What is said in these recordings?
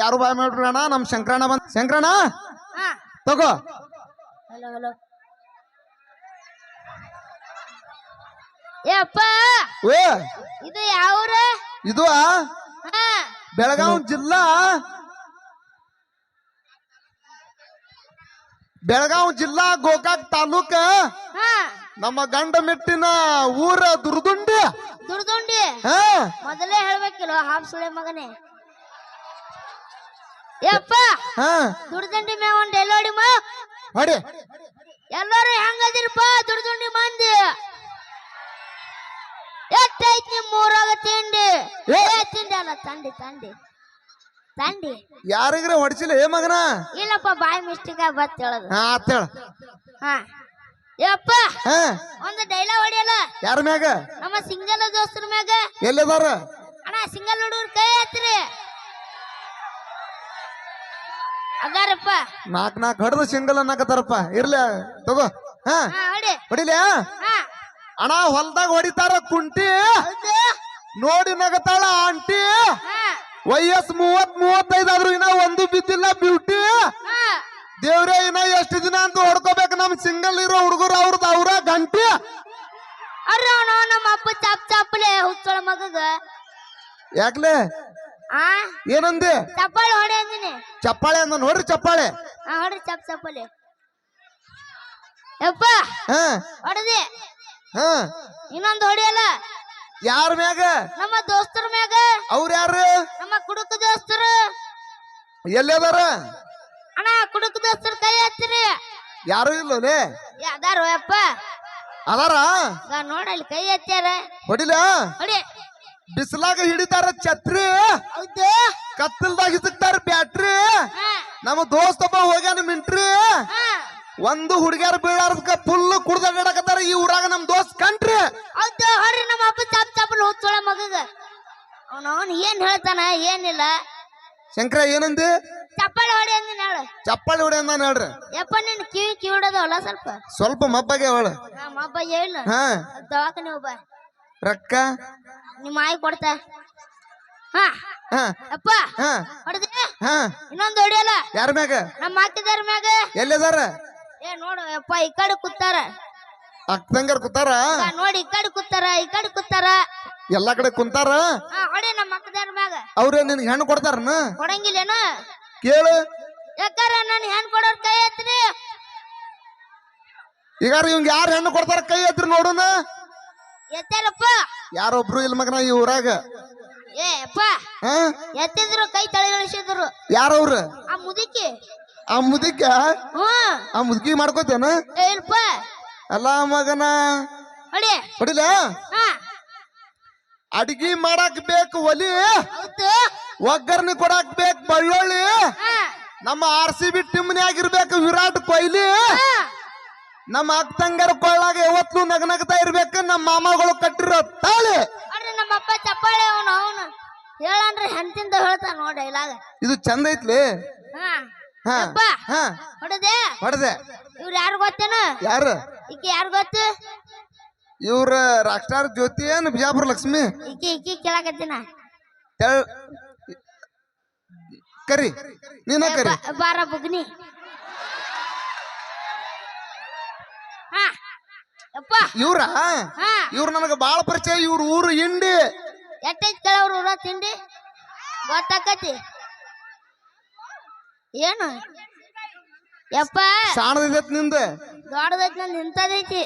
ಯಾರು? ಬಾಯ್ ಮಾಡ್ರಿ ಅಣ್ಣ? ನಮ್ ಶಂಕರಣ್ಣ ಬಂದ್ ಶಂಕರಣ್ಣ? ತಗೋ. Hello hello. ಏ ಅಪ್ಪ! ಏ. ಇದು ಯಾವ್ರ? ಇದು ಬೆಳಗಾವಿ ಜಿಲ್ಲಾ? ಬೆಳಗಾವಿ ಜಿಲ್ಲಾ ಗೋಕಾಕ್ ತಾಲೂಕ ನಮ್ಮ ಗಂಡ ಮೆಟ್ಟಿನ ಊರ ದುರ್ದುಂಡಿ. ದುರ್ದುಂಡಿ? ಮೊದಲೇ ಹೇಳ್ಬೇಕಿಲ್ಲ ಹಾಪ್ಸುಳೆ ಮಗನೇ? ಯಪ್ಪ ಹಾ. ದುರ್ದಂಡಿ ಮ್ಯಾಗ ಒಂದ್ ಎಲ್ಲೋಡಿ ಮ. ಹೊಡಿ. ಎಲ್ಲರೂ ಹೆಂಗದಿರಪ್ಪ ದುಡ್ದುಂಡಿ ಮಂದಿ. ಎಷ್ಟೈತ್ ನಿಮ್ ಮೂರಾಗ ತಿಂಡಿ. ಏ. ತಿಂಡಿ ಅಲ್ಲ ತಂಡಿ ತಂಡಿ. ತಂಡಿ. ಯಾರಿಗ್ರ ಹೊಡಿಸಿಲ್ಲ ಏ ಮಗನ? ಇಲ್ಲಪ್ಪ ಬಾಯಿ ಮಿಸ್ಟೇಕ್ ಆಗಿ ಬತ್ ಹೇಳೋದು. ಹಾ ಅತ್ತೇಳ ಹಾ. ಯಪ್ಪ ಹಾ. ಒಂದು ಡೈಲಾಗ್ ಹೊಡಿಯಲ್ಲ? ಯಾರ ಮ್ಯಾಗ? ನಮ್ಮ ಸಿಂಗಲ್ ದೋಸ್ತರ ಮ್ಯಾಗ. ಎಲ್ಲದಾರ? ಅಣ್ಣ ಸಿಂಗಲ್ ಹುಡುಗರು ಕೈ ಹತ್ರಿ ನಾಕ್ ನಾಕ್ ಹಡ್ದು ಸಿಂಗಲ್ ಅನ್ನಕತ್ತಾರಪ್ಪ. ಇರ್ಲಿ ತಗೋ. ಹಾ ಹಾ ಹೊಡಿ. ಹೊಡಿಲ್ಯಾ ಹಾ? ಅಣ್ಣ ಹೊಲ್ದಾಗ ಹೊಡಿತಾರ ಕುಂಟಿ. ನೋಡಿ ನಗತಾಳ ಆಂಟಿ. ಹಾ. ವಯಸ್ ಮೂವತ್ ಮೂವತ್ತೈದು ಆದ್ರೂ ಇನ್ನ ಒಂದು ಬಿದ್ದಿಲ್ಲ ಬ್ಯೂಟಿ. ಹಾ. ದೇವ್ರೇ ಇನ್ನ ಎಷ್ಟು ದಿನ ಅಂತ ಹೊಡ್ಕೋಬೇಕು ನಮ್ ಸಿಂಗಲ್ ಇರೋ ಹುಡುಗರು ಅವ್ರದ್ದು ಅವ್ರ ಗಂಟಿ. ಅರ್ರ ನಮ್ಮ ಅಪ್ಪ ಚಾಪ್ ಚಾಪ್ಲೆ ಹುಚ್ಚಳ ಮಗಗ. ಯಾಕ್ಲೆ? ಏನಂದಿ? ಚಪ್ಪಾಳೆ ಹೊಡೆ ಅಂದಿನಿ. ಚಪ್ಪಾಳೆ ಅಂದ ನೋಡ್ರಿ ಚಪ್ಪಾಳೆ. ಆ ಹೊಡ್ರಿ ಚಪ್ ಚಪ್ಪಾಳೆ ಯಪ್ಪ ಹಾ. ಹೊಡೆದಿ. ಹಾ. ಇನ್ನೊಂದು ಹೊಡಿಯಲ್ಲ. ಯಾರ ಮ್ಯಾಗ? ನಮ್ಮ ದೋಸ್ತರ ಮ್ಯಾಗ. ಅವ್ರ ಯಾರು? ನಮ್ಮ ಕುಡುಕ ದೋಸ್ತರು. ಎಲ್ಲಿ ಅದಾರ ಅಣ್ಣ ಕುಡುಕ ದೋಸ್ತರ ಕೈ ಹತ್ತಿರಿ ಯಾರು ಇಲ್ಲ ಯಾವ್ದಾರು ಯಪ್ಪ? ಅದಾರ? ನೋಡಲ್ಲಿ ಕೈ ಎತ್ಯಾರ ಹೊಡಿಲ? ಹೊಡಿ. ಬಿಸಿಲಾಗ ಹಿಡಿತಾರ ಛತ್ರಿ. ಕತ್ತಲ್ದಾಗ ಹಿಸುಕ್ತಾರ ಬ್ಯಾಟ್ರಿ. ನಮ್ಮ ದೋಸ್ತಪ್ಪ ಹೋಗ್ಯಾನ ಮಿಂಟ್ರಿ. ಒಂದು ಹುಡುಗ್ಯಾರ ಬೀಳಾರ್ದಕ್ಕ ಫುಲ್ ಕುಡ್ದಾಡಕತ್ತಾರ ಈ ಊರಾಗ ನಮ್ ದೋಸ್ತ ಕಂಟ್ರಿ. ಹೌದು ಹೊಡ್ರಿ ನಮ್ಮ ಅಪ್ಪ ಚಾಪ್ ಚಾಪಲ್ ಹುಚ್ಚೋಳ ಮಗಗ. ಅವನವನ್ ಅವನು ಏನ್ ಹೇಳ್ತಾನ ಏನಿಲ್ಲ. ಶಂಕರ ಏನಂದಿ? ಚಪ್ಪಲಿ ಹೊಡಿ ಅಂದಿನ ಹೇಳು. ಚಪ್ಪಾಳಿ ಹೊಡಿ ಅಂದಾನ ಹೇಳ್ರಿ. ಯಪ್ಪ ನಿನ್ ಕಿವಿ ಕಿವಿಡೋದವಲ್ಲ ಸ್ವಲ್ಪ. ಸ್ವಲ್ಪ ಮಬ್ಬಗೆ ಅವಳು ಅಪ್ಪ ಹೇಳು. ಹಾ. ದವಾಖಾನೆ ಒಬ್ಬ ರೊಕ್ಕ? ನಿಮ್ಮ ಆಯ್ ಕೊಡ್ತ. ಹಾ. ಹಾ. ಅಪ್ಪ ಹಾ. ಹೊಡೆದೆ. ಹಾ. ಇನ್ನೊಂದು ಹೊಡಿಯಲ್ಲ. ಯಾರ ಮ್ಯಾಗ? ನಮ್ಮ ಹಾಕಿದಾರ ಮ್ಯಾಗ. ಎಲ್ಲಿದಾರ? ಏ ನೋಡು ಯಪ್ಪ ಈ ಕಡೆ ಕೂತಾರ. ಅಕ್ಕಂಗಾರ ಕೂತಾರ? ನೋಡಿ ಈ ಕಡೆ ಕೂತಾರ ಈ ಕಡೆ ಕೂತಾರ. ಎಲ್ಲಾ ಕಡೆ ಕುಂತಾರ? ಹಾ ಹೊಡಿ ನಮ್ಮ ಅಕ್ಕದಾರ ಮ್ಯಾಗ. ಅವ್ರ ನಿನ್ಗೆ ಹೆಣ್ಣು ಕೊಡ್ತಾರನ? ಕೊಡಂಗಿಲ್ಲೇನು? ಕೇಳು. ಯಾಕಾರ ನಾನು ಹೆಣ್ ಕೊಡೋರ್ ಕೈ ಎತ್ತಿನಿ ಈಗಾರ ಇವಂಗ ಯಾರು ಹೆಣ್ಣು ಕೊಡ್ತಾರ ಕೈ ಎತ್ರಿ ನೋಡುನ? ಯಾರೊಬ್ರು ಇಲ್ಲ ಮಗನ ಈ ಊರಾಗ? ಏ ಅಪ್ಪ. ಹಾ? ಎತ್ತಿದ್ರು ಕೈ ತಳಿಗಳಿಸಿದ್ರು ಯಾರವ್ರ? ಆ ಮುದುಕಿ. ಆ ಮುದುಕ? ಹ್ಮ್ ಆ ಮುದುಕಿ ಮಾಡ್ಕೋತೇನ? ಏ ಇಲ್ಪ ಅಲ್ಲ ಮಗನ. ಹೊಡಿ. ಹೊಡಿಲ? ಹಾ. ಅಡಿಗೆ ಮಾಡಾಕ್ ಬೇಕು ಒಲಿ. ಹೌದು. ಒಗ್ಗರ್ನಿ ಕೊಡಾಕ್ ಬೇಕು ಬಳ್ಳೊಳ್ಳಿ. ಹಾ. ನಮ್ಮ ಆರ್ ಸಿ ಬಿ ಟೀಮ್ನೇ ಆಗಿರ್ಬೇಕು ವಿರಾಟ್ ಕೊಹ್ಲಿ. ಹಾ. ನಮ್ಮ ಅಕ್ಕಂಗರ ಕೊಳ್ಳಾಗ ಯಾವತ್ತು ನಗನಗ್ತಾ ಇರ್ಬೇಕು ನಮ್ಮ ಮಾಮಗಳು ಕಟ್ಟಿರೋ ತಾಳಿ. ನಮ್ಮಪ್ಪ ನಮ್ಮ ಅಪ್ಪ ಚಪ್ಪಾಳೆ ಅವನು ಅವನು. ಹೇಳಂದ್ರೆ ಹೆಂತಿಂದ ಹೇಳ್ತಾನ ನೋಡಿ ಇಲಾಗ ಇದು ಚಂದ ಐತ್ಲಿ? ಹಾ. ಹಾ. ಅಪ್ಪ ಹಾ. ಹೊಡೆದೆ? ಹೊಡೆದೆ. ಇವ್ರು ಯಾರು ಗೊತ್ತೇನ? ಯಾರು? ಈಕಿ ಯಾರು ಗೊತ್ತು? ಇವ್ರ ರಾಕ್ ಸ್ಟಾರ್ ಜ್ಯೋತಿ ಏನ್ ಬಿಜಾಪುರ ಲಕ್ಷ್ಮಿ? ಈಕಿ ಈಕಿ ಕೇಳಕತ್ತೀನ? ತೆಳ್ ಕರಿ ನೀನ ಕರಿ. ಬಾರ ಬುಗ್ನಿ ಹಾ ಅಪ್ಪ ಇವ್ರ? ಹಾ. ಇವ್ರು ನನಗ ಬಾಳ ಪರಿಚಯ ಇವ್ರ ಊರು ಇಂಡಿ ಎಟ್ಟೈತ್ ಕೇಳವ್ರ ಊರ ತಿಂಡಿ? ಗೊತ್ತಾಕತಿ. ಏನು? ಯಪ್ಪ. ಸಾಣದೈತ್ನಿಂದ? ದೊಡ್ಡದೈತಿ ನಾನು ನಿಂತದೈತಿ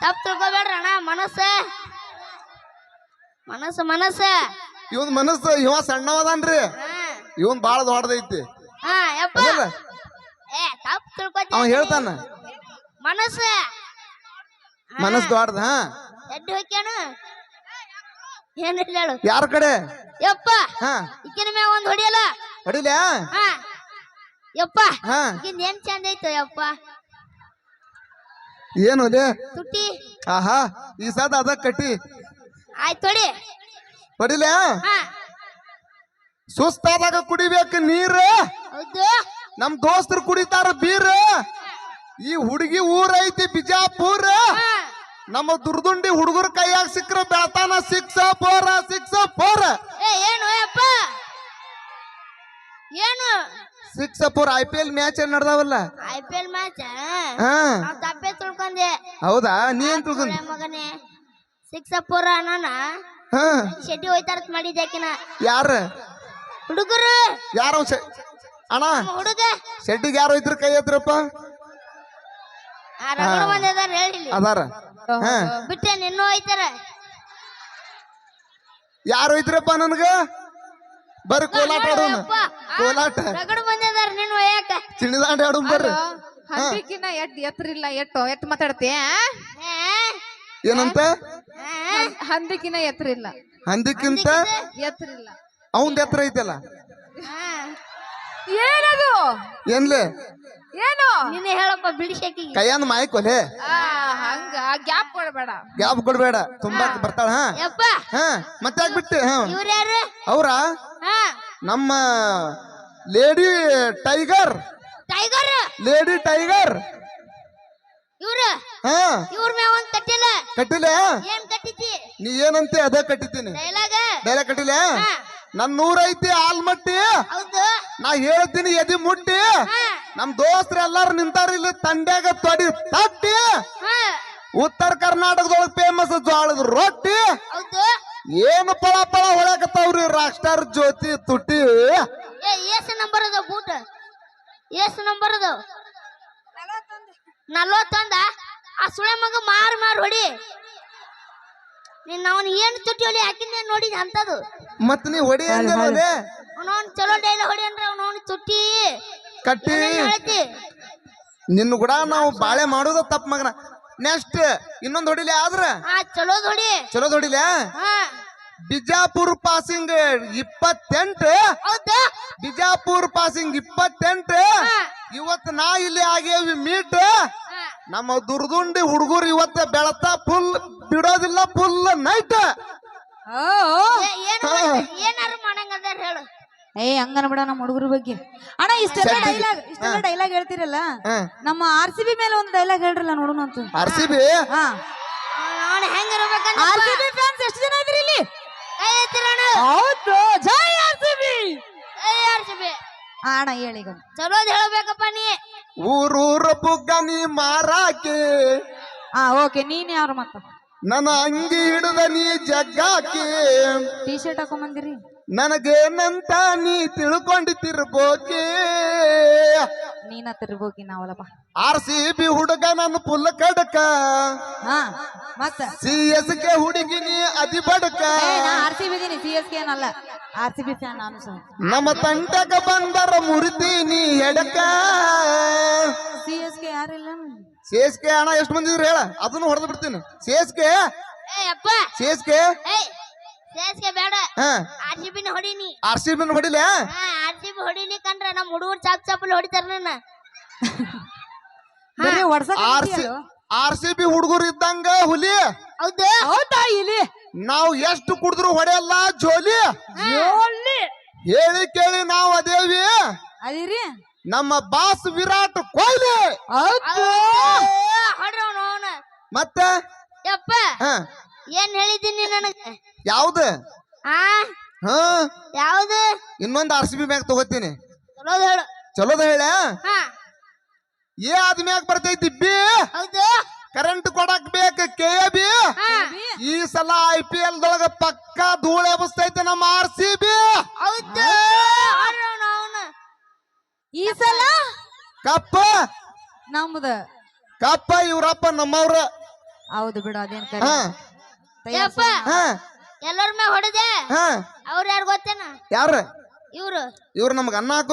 ತಪ್ಪು ತಿಳ್ಕೊಬೇಡ್ರಿ ಅಣ್ಣ ಮನಸ್ಸ. ಮನಸ್ಸು ಮನಸ್ಸ. ಇವನ್ ಮನಸ್ಸು ಇವ ಸಣ್ಣವದಾನ್ರಿ. ಇವನ್ ಬಾಳ ದೊಡ್ಡದೈತಿ. ಹಾ ಯಪ್ಪ. ಏ ತಪ್ಪು ತಿಳ್ಕೊತಿ. ಅವ ಹೇಳ್ತಾನ. ಮನಸ್ಸ. ಮನಸ್ ದೊಡ್ಡದ ಎಡ್ಡಿ ಹೋಗ್ಯಾನು ಏನಿಲ್ಲ ಹೇಳು. ಯಾರ ಕಡೆ? ಯಪ್ಪ ಹಾ. ಈಕಿನ ಮ್ಯಾಗ ಒಂದ್ ಹೊಡಿಯಲ್ಲ? ಹೊಡಿಲ ಹಾ. ಯಪ್ಪ ಹಾ. ಈಗಿಂದ ಏನ್ ಚಂದ ಐತೋ ಯಪ್ಪ? ಏನು ತುಟ್ಟಿ. ತುಟಿ ಆಹಾ ಈ ಸದ ಅದ ಕಟ್ಟಿ. ಆಯ್ತು ಹೊಡಿ. ಹೊಡಿಲ್ಯಾ? ಹಾ. ಸುಸ್ತಾದಾಗ ಕುಡಿಬೇಕು ನೀರ್. ಹೌದು. ನಮ್ ದೋಸ್ತರು ಕುಡಿತಾರ ಬೀರ್. ಈ ಹುಡುಗಿ ಊರ ಐತಿ ಬಿಜಾಪುರ. ಹಾ. ನಮ್ಮ ದುರ್ದುಂಡಿ ಹುಡುಗರ ಕೈಯಾಗ ಸಿಕ್ಕ್ರ ಬೇತಾನ ಸಿಕ್ಸ ಫೋರ್ ಸಿಕ್ಸ ಫೋರ್ ಏ ಏನು ಯಪ್ಪ six four I P L match ಏನ್ ನಡ್ದಾವಲ್ಲ? ಐ ಪಿ ಎಲ್ ಮ್ಯಾಚ್ ಹಾ. ತಪ್ಪೆ ತಿಳ್ಕೊಂಡೆ. ಹೌದಾ? ನೀ ಏನ್ ತಿಳ್ಕೊಂಡ್? ಮಗನೇ? ಸಿಕ್ಸ್ ಫೋರ್ ಅಣ್ಣ ಹಾ. ಶೆಡ್ಡಿ ಹೋಯ್ತಾರತ್ ಮಾಡಿದ್ಯಾಕಿನ ಯಾರ? ಹುಡುಗರು? ಯಾರು ಅಣ್ಣ? ಹುಡುಗ. ಶೆಟ್ಟಿಗೆ ಯಾರು ಇದ್ರ ಕೈ ಹತ್ರಪ್ಪ ಅದಾರ. ಹಾ. ಬಿಟ್ಟೆ ನಿನ್ನೂ ಹೋಯ್ತಾರ. ಯಾರು ಇದ್ರಪ್ಪ ನನ್ಗ? ಬರ್ರಿ ಕೋಲಾಟ ಆಡೋಣ. ಕೋಲಾಟ. ರಗಡ ಮಂದಿ ಅದಾರ ನಿನ್ನ ಒಯ್ಯಾಕ. ಚಿಣಿದಾಂಡ ಆಡೋಣ ಬರ್ರಿ. ಹಂದಿಕಿನ ಎಟ್ ಎತ್ತರ ಇಲ್ಲ ಎಟ್ಟು ಎಟ್ ಮಾತಾಡ್ತೀಯ? ಏನಂತ? ಹಂದಿಕಿನ ಎತ್ತರಿಲ್ಲ ಹಂದಿಕ್ಕಿಂತ ಎತ್ತರಿಲ್ಲ ಅವಂದ ಎತ್ತರ ಐತಲ್ಲ? ಏನದು? ಏನ್ಲೆ? ಏನು? ನೀನೇ ಹೇಳಪ್ಪ ಬಿಡಿಸಕಿಗೆ ಕೈಯಂದ್ ಮಾಯಿ ಕೊಲೆ? ಆ ಹಂಗ ಗ್ಯಾಪ್ ಕೊಡ್ಬೇಡ. ಗ್ಯಾಪ್ ಕೊಡ್ಬೇಡ. ತುಂಬಾ ಬರ್ತಾಳ ಹಾ? ಯಪ್ಪ. ಹಾ ಮತ್ತೆ ಬಿಟ್ಟು ಹಾ? ಇವ್ರ ಯಾರು? ಅವ್ರ? ಹಾ. ನಮ್ಮ lady tiger. Tiger? Lady tiger. ಇವ್ರು? ಹಾ. ಇವ್ರ ಮ್ಯಾವ ಒಂದ್ ಕಟ್ಟಿಲ್ಲ. ಕಟ್ಟಿಲ್ಲ? ಏನ್ ಕಟ್ಟಿತಿ? ನೀ ಏನಂತೆ ಅದೇ ಕಟ್ಟಿತೀನಿ? ಡೈಲಾಗ? ಬೇರೆ ಕಟ್ಟಿಲ್ಲ? ಹಾ. ನನ್ ನೂರ ಐತಿ ಆಲ್ಮಟ್ಟಿ ನಾ ಹೇಳ್ತೀನಿ ಎದಿ ಮುಟ್ಟಿ. ನಮ್ ದೋಸ್ತ್ರ ಎಲ್ಲಾರು ನಿಂತಾರ ಇಲ್ಲಿ ತಂಡ್ಯಾಗ ತೊಡಿ ತಟ್ಟಿ. ಉತ್ತರ ಕರ್ನಾಟಕದೊಳಗೆ ಫೇಮಸ್ ಜೋಳದ ರೊಟ್ಟಿ. ಏನು ಪಳ ಪಳ ಹೊಳಕತ್ತಾವ್ರಿ ರಾಕ್ಸ್ಟಾರ್ ಜ್ಯೋತಿ ತುಟ್ಟಿ. ನಂಬರ್ ಅದಾವ ಬೂಟ್. ಎಸ್ ನಂಬರ್ ಅದಾವ. ನಲ್ವತ್ತೊಂದ? ಆ ಸುಳೆ ಮಗ ಮಾರು ಮಾರು ಹೊಡಿ. ನೀನ್ ಅವನ್ ಏನ್ ತುಟ್ಟಿ ಹೊಲಿ ಹಾಕಿದ್ದೆ ನೋಡಿದ ಅಂತದು ಮತ್ ನೀ ಹೊಡಿ ಅವನವನ್ ಚಲೋ ಡೈಲ ಹೊಡಿ ಅಂದ್ರೆ ಅವನವನ್ ತುಟ್ಟಿ ಕಟ್ಟಿ. ಹೇಳ್ತಿ? ನಿನ್ನ ಕೂಡ ನಾವು ಬಾಳೆ ಮಾಡೋದ ತಪ್ಪ ಮಗನ. ನೆಕ್ಸ್ಟ್ ಇನ್ನೊಂದ್ ಹೊಡಿಲಿ ಆದ್ರ? ಚಲೋ ಹೊಡಿ. ಚಲೋ ಹೊಡಿಲ? ಹಾ. ಬಿಜಾಪುರ್ ಪಾಸಿಂಗ್ ಇಪ್ಪತ್ತೆಂಟು. ಬಿಜಾಪುರ್ ಪಾಸಿಂಗ್ ಇಪ್ಪತ್ತೆಂಟು. ಹಾ. ಇವತ್ ನಾ ಇಲ್ಲಿ ಆಗೇವಿ ಮೀಟ್. ನಮ್ಮ ದುರ್ದುಂಡಿ ಹುಡುಗರು ಇವತ್ತ ಬೆಳತ ಫುಲ್ ಬಿಡೋದಿಲ್ಲ ಫುಲ್ ನೈಟ್? ಏನಾರು ಹೇಳು. ಏ ಹಂಗನ ಬಿಡ ನಮ್ಮ ಹುಡುಗರ ಬಗ್ಗೆ. ಅಣ್ಣ ಇಷ್ಟೆಲ್ಲ ಡೈಲಾಗ್ ಇಷ್ಟೆಲ್ಲ ಡೈಲಾಗ್ ಹೇಳ್ತಿರಲ್ಲ? ನಮ್ಮ ಆರ್ ಸಿ ಬಿ ಮೇಲೆ ಒಂದು ಡೈಲಾಗ್ ಹೇಳ್ರಲ್ಲ ನೋಡೋಣ ಅಂತ. R C B R C B fans ಎಷ್ಟು ಜನ ಇದ್ರಿ ಇಲ್ಲಿ? ಹೌದು ಜೈ ಆರ್ ಸಿ ಬಿ ಏ ಆರ್ ಸಿ ಬಿ ಅಣ್ಣ ಹೇಳಿ ಚಲೋದ್ ಹೇಳ್ಬೇಕಪ್ಪ ನೀ. ಊರೂರ ಬುಗ್ಗನಿ ಮಾರಾಕೆ. ಆ ಓಕೆ ನೀನ್ ಯಾರು ಮತ್ತ? ನನ್ನ ಅಂಗಿ ಹಿಡಿದ ನೀ ಜಗ್ಗಾಕಿ. ಟಿ ಶರ್ಟ್ ಹಾಕೊಂಬಂದಿರಿ ನನಗೇನಂತ ನೀ ತಿಳ್ಕೊಂಡಿತಿರ್ಬೋಕೆ ನೀನ ತಿರ್ಬೋಕಿ ನಾವಲ್ಲಪ್ಪ. ಆರ್ ಸಿ ಬಿ ಹುಡುಗ ನನ್ನ ಪುಲ್ಲ ಕಡಕ. ಹಾ ಮತ್ತ? ಸಿ ಎಸ್ ಕೆ ಹುಡುಗಿ ನೀ ಅತಿ ಬಡಕ. ಏ ಆರ್ ಸಿ ಬಿ ಇದೀನಿ ಸಿ ಎಸ್ ಕೆ ಏನಲ್ಲ. ಆರ್ ಸಿ ಬಿ ಫ್ಯಾನ್ ನಾನು ಸಹ ನಮ್ಮ ತಂಟಕ ಬಂದರ ಮುರಿತೀನಿ ಎಡಕ. ಸಿ ಎಸ್ ಕೆ ಯಾರಿಲ್ಲ ಸಿ ಎಸ್ ಕೆ ಅಣ್ಣ ಎಷ್ಟು ಮಂದಿ ಇದ್ರಿ ಹೇಳ. ಅದನ್ನು ಹೊಡೆದು ಬಿಡ್ತೀನಿ. C S K? ಏ ಅಪ್ಪ. C S K? ಏಯ್ ಸೇಸ್ಗೆ ಬೇಡ. ಹಾ. ಆರ್ ಸಿ ಬಿನ ಹೊಡಿನಿ. ಆರ್ ಸಿ ಬಿ ಹೊಡಿಲೆ ಹಾ ಆರ್ ಕಂಡ್ರೆ ನಮ್ಮ ಹುಡುಗರು ಚಾಪ್ ಚಾಪಲ್ ಹೊಡಿತಾರ ನನ್ನ. ಬರೀ ಹೊಡ್ಸಕ್ R C R C B ಹುಡುಗರು ಇದ್ದಂಗ ಹುಲಿ. ಹೌದು. ಹೌದಾ ಇಲ್ಲಿ ನಾವು ಎಷ್ಟು ಕುಡಿದ್ರು ಹೊಡೆಯಲ್ಲ ಜೋಲಿ. ಹೇಳಿ ಕೇಳಿ ನಾವು ಅದೇವಿ. ಅದಿರಿ? ನಮ್ಮ ಬಾಸ್ ವಿರಾಟ್ ಕೊಹ್ಲಿ. ಹೌದು. ಹೊಡ್ರಿ ಅವನು ಅವನು. ಮತ್ತ? ಯಪ್ಪ ಹ. ಏನ್ ಹೇಳಿದ್ದೀನಿ ನನಗೆ? ಯಾವ್ದು? ಆ? ಹ? ಯಾವ್ದು? ಇನ್ನೊಂದು ಆರ್ ಸಿ ಬಿ ಮ್ಯಾಗ ತಗೋತೀನಿ. ಚಲೋದ್ ಹೇಳು. ಚಲೋದ ಹೇಳ? ಹಾ. ಏ ಅದ್ ಮ್ಯಾಗ ಬರ್ತೈತಿ ಬಿ? ಹೌದು. ಕರೆಂಟ್ ಕೊಡಕ್ ಬೇಕು ಕೆ ಬಿ ಹಾ. ಈ ಸಲ ಐ ಪಿ ಎಲ್ ದೊಳಗ ಪಕ್ಕ ಧೂಳ ಎಬಸ್ತೈತೆ ನಮ್ಮ ಆರ್ ಸಿ ಬಿ ಹೌದು. ಹೊಡ್ರಿ ಅವನು ಅವನು ಈ ಸಲ? ಕಪ್ಪ? ನಮ್ದ. ಕಪ್ಪ ಇವ್ರಪ್ಪ ನಮ್ಮವ್ರ. ಹೌದು ಬಿಡು ಅದೇನ್ ಹ. ಕರೆ ಯಪ್ಪ. ಹ. ಎಲ್ಲರ ಮ್ಯಾಗ ಹೊಡೆದೆ? ಹಾ. ಅವ್ರ ಯಾರು ಗೊತ್ತೇನ? ಯಾರ? ಇವ್ರು. ಇವ್ರು ನಮ್ಗ ಅನ್ನ ಹಾಕೋ